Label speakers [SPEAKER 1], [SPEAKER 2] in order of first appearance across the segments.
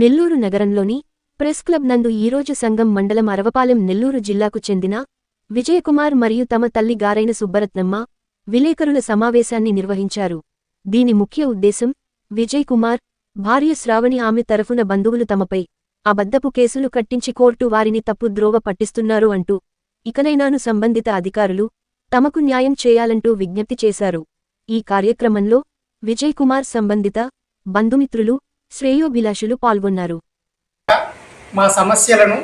[SPEAKER 1] నెల్లూరు నగరంలోని press club నందు ఈరోజు సంఘం మండలం అరవపాలెం నెల్లూరు జిల్లాకు చెందిన విజయకుమార్ మరియు తమ తల్లి గారైన సుబ్బరత్నమ్మ విలేకరుల సమావేశాన్ని నిర్వహించారు దీని ముఖ్య ఉద్దేశం విజయ్ కుమార్ భార్య శ్రావణి ఆమె తరఫున బంధువులు తమపై అబద్ధపు కేసులు కట్టించి కోర్టు వారిని తప్పు ద్రోవ పట్టిస్తున్నారు అంటూ ఇకనైనాను సంబంధిత అధికారులు తమకు న్యాయం చేయాలంటూ విజ్ఞప్తి చేశారు ఈ కార్యక్రమంలో విజయ్ కుమార్ సంబంధిత బంధుమిత్రులు శ్రేయోభిలాషులు పాల్గొన్నారు
[SPEAKER 2] మా సమస్యలను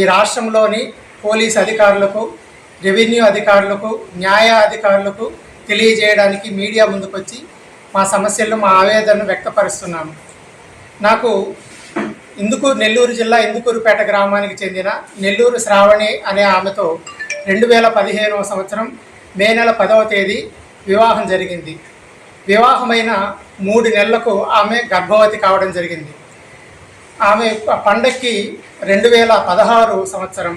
[SPEAKER 2] ఈ రాష్ట్రంలోని పోలీస్ అధికారులకు రెవెన్యూ అధికారులకు న్యాయ అధికారులకు తెలియజేయడానికి మీడియా ముందుకొచ్చి మా సమస్యలను మా ఆవేదనను వ్యక్తపరుస్తున్నాము నాకు ఇందుకు నెల్లూరు జిల్లా ఇందుకూరుపేట గ్రామానికి చెందిన నెల్లూరు శ్రావణి అనే ఆమెతో రెండు వేల పదిహేనవ సంవత్సరం మే నెల పదవ తేదీ వివాహం జరిగింది వివాహమైన మూడు నెలలకు ఆమె గర్భవతి కావడం జరిగింది ఆమె పండక్కి రెండు వేల పదహారు సంవత్సరం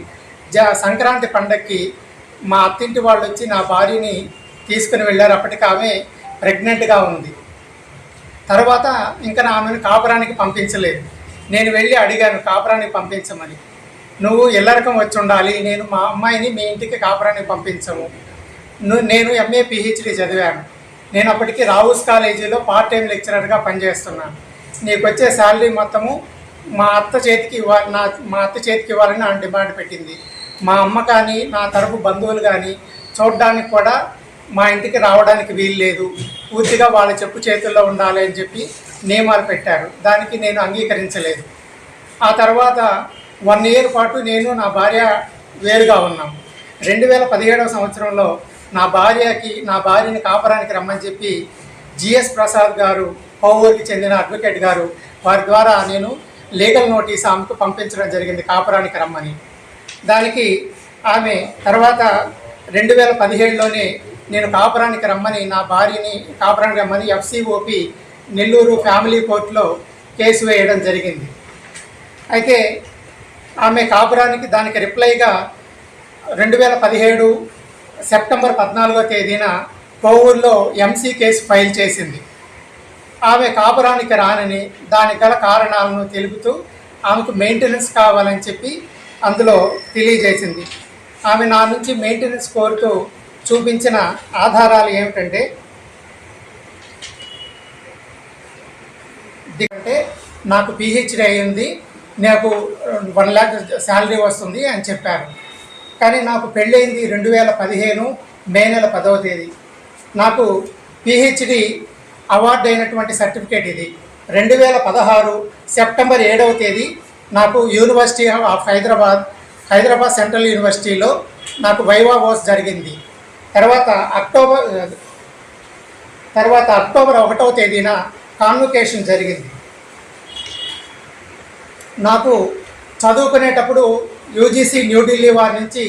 [SPEAKER 2] జ సంక్రాంతి పండక్కి మా అత్తింటి వాళ్ళు వచ్చి నా భార్యని తీసుకుని వెళ్ళారు అప్పటికి ఆమె ప్రెగ్నెంట్గా ఉంది తర్వాత ఇంకా ఆమెను కాపురానికి పంపించలేదు నేను వెళ్ళి అడిగాను కాపురానికి పంపించమని నువ్వు ఇల్లరకం వచ్చి ఉండాలి నేను మా అమ్మాయిని మీ ఇంటికి కాపురానికి పంపించము నేను ఎంఏ పిహెచ్డి చదివాను నేను అప్పటికి రావుస్ కాలేజీలో పార్ట్ టైం లెక్చరర్గా పనిచేస్తున్నాను నీకు వచ్చే శాలరీ మొత్తము మా అత్త చేతికి ఇవ్వాలి నా మా అత్త చేతికి ఇవ్వాలని నా డిమాండ్ పెట్టింది మా అమ్మ కానీ నా తరపు బంధువులు కానీ చూడడానికి కూడా మా ఇంటికి రావడానికి వీలు లేదు పూర్తిగా వాళ్ళ చెప్పు చేతుల్లో ఉండాలి అని చెప్పి నియమాలు పెట్టారు దానికి నేను అంగీకరించలేదు ఆ తర్వాత వన్ ఇయర్ పాటు నేను నా భార్య వేరుగా ఉన్నాం రెండు వేల పదిహేడవ సంవత్సరంలో నా భార్యకి నా భార్యని కాపరానికి రమ్మని చెప్పి జిఎస్ ప్రసాద్ గారు హోవర్కి చెందిన అడ్వకేట్ గారు వారి ద్వారా నేను లీగల్ నోటీస్ ఆమెకు పంపించడం జరిగింది కాపురానికి రమ్మని దానికి ఆమె తర్వాత రెండు వేల పదిహేడులోనే నేను కాపురానికి రమ్మని నా భార్యని కాపురానికి రమ్మని ఎఫ్సిఓపి నెల్లూరు ఫ్యామిలీ కోర్టులో కేసు వేయడం జరిగింది అయితే ఆమె కాపురానికి దానికి రిప్లైగా రెండు వేల పదిహేడు సెప్టెంబర్ పద్నాలుగో తేదీన కోవూరులో ఎంసీ కేసు ఫైల్ చేసింది ఆమె కాపురానికి రానని దాని గల కారణాలను తెలుపుతూ ఆమెకు మెయింటెనెన్స్ కావాలని చెప్పి అందులో తెలియజేసింది ఆమె నా నుంచి మెయింటెనెన్స్ కోరుతూ చూపించిన ఆధారాలు ఏమిటంటే అంటే నాకు పిహెచ్డీ అయ్యింది నాకు వన్ ల్యాక్ శాలరీ వస్తుంది అని చెప్పారు కానీ నాకు పెళ్ళైంది రెండు వేల పదిహేను మే నెల పదవ తేదీ నాకు పిహెచ్డి అవార్డు అయినటువంటి సర్టిఫికేట్ ఇది రెండు వేల పదహారు సెప్టెంబర్ ఏడవ తేదీ నాకు university of Hyderabad Hyderabad central యూనివర్సిటీలో నాకు వైవా వోస్ జరిగింది తర్వాత అక్టోబర్ తర్వాత అక్టోబర్ ఒకటవ తేదీన కాన్వకేషన్ జరిగింది నాకు చదువుకునేటప్పుడు యూజీసీ న్యూఢిల్లీ వారి నుంచి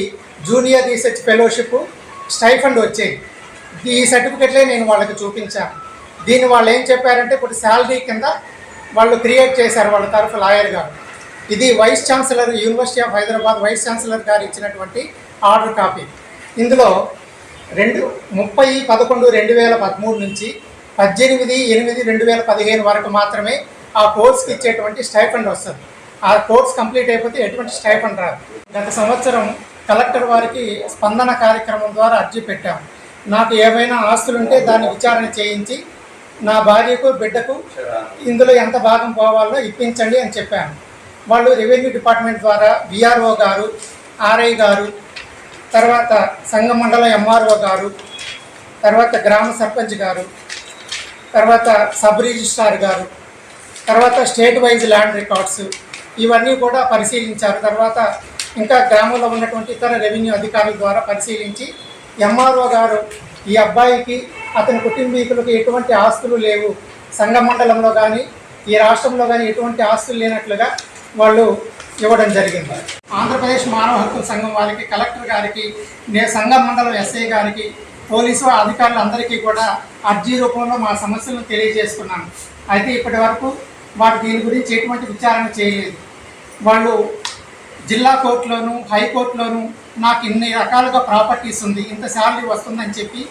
[SPEAKER 2] జూనియర్ రీసెర్చ్ ఫెలోషిప్ స్టైఫండ్ వచ్చేది ఈ సర్టిఫికెట్లే నేను వాళ్ళకి చూపించాను దీన్ని వాళ్ళు ఏం చెప్పారంటే ఇప్పుడు శాలరీ కింద వాళ్ళు క్రియేట్ చేశారు వాళ్ళ తరఫు లాయర్ గారు ఇది vice chancellor university of Hyderabad vice chancellor గారు ఇచ్చినటువంటి ఆర్డర్ కాపీ ఇందులో రెండు ముప్పై పదకొండు రెండు వేల పదమూడు నుంచి పద్దెనిమిది ఎనిమిది రెండు వేల పదిహేను వరకు మాత్రమే ఆ కోర్స్కి ఇచ్చేటువంటి స్టైఫండ్ వస్తుంది ఆ కోర్స్ కంప్లీట్ అయిపోతే ఎటువంటి స్టైఫండ్ రాదు గత సంవత్సరం కలెక్టర్ వారికి స్పందన కార్యక్రమం ద్వారా అర్జీ పెట్టాము నాకు ఏమైనా ఆస్తులుంటే దాన్ని విచారణ చేయించి నా భార్యకు బిడ్డకు ఇందులో ఎంత భాగం పోవాలో ఇప్పించండి అని చెప్పాను వాళ్ళు రెవెన్యూ డిపార్ట్మెంట్ ద్వారా విఆర్ఓ గారు ఆర్ఐ గారు తర్వాత సంఘ మండల ఎంఆర్ఓ గారు తర్వాత గ్రామ సర్పంచ్ గారు తర్వాత సబ్ రిజిస్ట్రార్ గారు తర్వాత స్టేట్ వైజ్ ల్యాండ్ రికార్డ్స్ ఇవన్నీ కూడా పరిశీలించారు తర్వాత ఇంకా గ్రామంలో ఉన్నటువంటి ఇతర రెవెన్యూ అధికారుల ద్వారా పరిశీలించి ఎంఆర్ఓ గారు ఈ అబ్బాయికి అతని కుటుంబీకులకు ఎటువంటి ఆస్తులు లేవు సంఘ మండలంలో కానీ ఈ రాష్ట్రంలో కానీ ఎటువంటి ఆస్తులు లేనట్లుగా వాళ్ళు ఇవ్వడం జరిగింది ఆంధ్రప్రదేశ్ మానవ హక్కుల సంఘం వారికి కలెక్టర్ గారికి నే సంఘ మండలం ఎస్ఐ గారికి పోలీసు అధికారులందరికీ కూడా అర్జీ రూపంలో మా సమస్యలను తెలియజేసుకున్నాను అయితే ఇప్పటి వరకు వాటి దీని గురించి ఎటువంటి విచారణ చేయలేదు వాళ్ళు జిల్లా కోర్టులోను హైకోర్టులోను నాకు ఇన్ని రకాలుగా ప్రాపర్టీస్ ఉంది ఇంత శాలరీ వస్తుందని చెప్పి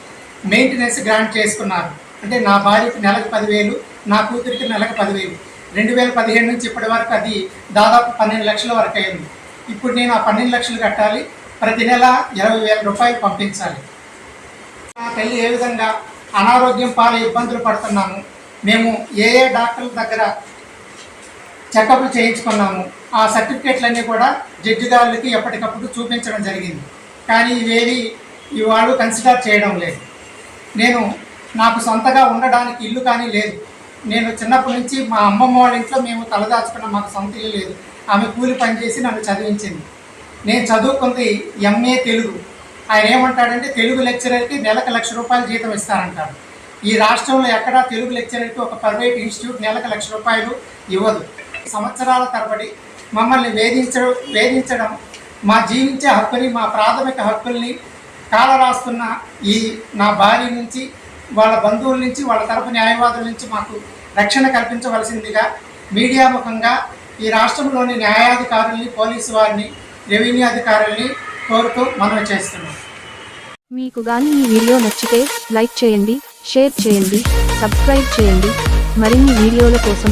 [SPEAKER 2] మెయింటెనెన్స్ గ్రాంట్ చేసుకున్నారు అంటే నా భార్యకి నెలకు పదివేలు నా కూతురికి నెలకు పదివేలు రెండు వేల పదిహేడు నుంచి ఇప్పటి వరకు అది దాదాపు పన్నెండు లక్షల వరకు అయింది ఇప్పుడు నేను ఆ పన్నెండు లక్షలు కట్టాలి ప్రతి నెల ఇరవై వేల రూపాయలు పంపించాలి నా తల్లి ఏ విధంగా అనారోగ్యం పాలే ఇబ్బందులు పడుతున్నాము మేము ఏ ఏ డాక్టర్ల దగ్గర చెకప్లు చేయించుకున్నాము ఆ సర్టిఫికేట్లన్నీ కూడా జడ్జిదారులకి ఎప్పటికప్పుడు చూపించడం జరిగింది కానీ ఇవేవి ఇవాళ కన్సిడర్ చేయడం లేదు నేను నాకు సొంతగా ఉండడానికి ఇల్లు కానీ లేదు నేను చిన్నప్పటి నుంచి మా అమ్మమ్మ వాళ్ళ ఇంట్లో మేము తలదాచుకున్న మాకు సొంత ఇల్లు లేదు ఆమె కూలి పనిచేసి నన్ను చదివించింది నేను చదువుకుంది ఎంఏ తెలుగు ఆయన ఏమంటాడంటే తెలుగు లెక్చరర్కి నెలకు లక్ష రూపాయలు జీతం ఇస్తారంటాడు ఈ రాష్ట్రంలో ఎక్కడా తెలుగు లెక్చరర్కి ఒక ప్రైవేట్ ఇన్స్టిట్యూట్ నెలకు లక్ష రూపాయలు ఇవ్వదు సంవత్సరాల తరబడి మమ్మల్ని వేధించడం వేధించడం మా జీవించే హక్కుని మా ప్రాథమిక హక్కుల్ని కాలరాస్తున్న ఈ నా భార్య నుంచి వాళ్ళ బంధువుల నుంచి వాళ్ళ తరపు న్యాయవాదుల నుంచి మాకు రక్షణ కల్పించవలసిందిగా మీడియా ముఖంగా ఈ రాష్ట్రంలోని న్యాయాధికారుల్ని పోలీసు వారిని రెవెన్యూ అధికారుల్ని కోరుతూ మనం చేస్తున్నాం మీకు కానీ ఈ వీడియో నచ్చితే లైక్ చేయండి షేర్ చేయండి సబ్స్క్రైబ్ చేయండి మరిన్ని వీడియోల కోసం